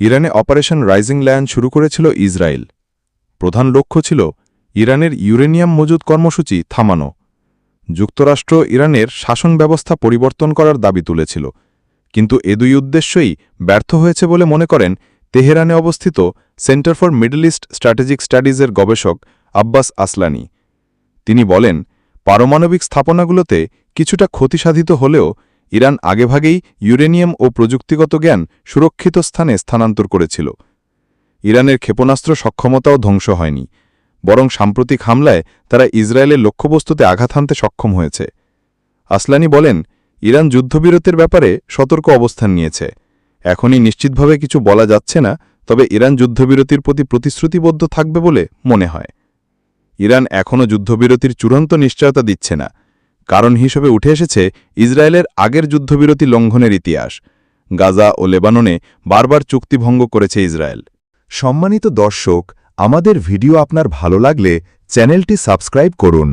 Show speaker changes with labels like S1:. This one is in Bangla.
S1: ইরানে অপারেশন রাইজিং লায়ন শুরু করেছিল ইসরায়েল। প্রধান লক্ষ্য ছিল ইরানের ইউরেনিয়াম মজুদ কর্মসূচি থামানো। যুক্তরাষ্ট্র ইরানের শাসন ব্যবস্থা পরিবর্তন করার দাবি তুলেছিল। কিন্তু এ দুই উদ্দেশ্যই ব্যর্থ হয়েছে বলে মনে করেন তেহরানে অবস্থিত centre for Middle East strategic স্টাডিজের গবেষক আব্বাস আসলানি। তিনি বলেন, পারমাণবিক স্থাপনাগুলোতে কিছুটা ক্ষতিসাধিত হলেও ইরান আগেভাগেই ইউরেনিয়াম ও প্রযুক্তিগত জ্ঞান সুরক্ষিত স্থানে স্থানান্তর করেছিল। ইরানের ক্ষেপণাস্ত্র সক্ষমতাও ধ্বংস হয়নি, বরং সাম্প্রতিক হামলায় তারা ইসরায়েলের লক্ষ্যবস্তুতে আঘাত হানতে সক্ষম হয়েছে। আসলানি বলেন, ইরান যুদ্ধবিরতির ব্যাপারে সতর্ক অবস্থান নিয়েছে। এখনই নিশ্চিতভাবে কিছু বলা যাচ্ছে না, তবে ইরান যুদ্ধবিরতির প্রতি প্রতিশ্রুতিবদ্ধ থাকবে বলে মনে হয়। ইরান এখনও যুদ্ধবিরতির চূড়ান্ত নিশ্চয়তা দিচ্ছে না। কারণ হিসেবে উঠে এসেছে ইসরায়েলের আগের যুদ্ধবিরতি লঙ্ঘনের ইতিহাস। গাজা ও লেবাননে বারবার চুক্তিভঙ্গ করেছে ইসরায়েল।
S2: সম্মানিত দর্শক, আমাদের ভিডিও আপনার ভালো লাগলে চ্যানেলটি সাবস্ক্রাইব করুন।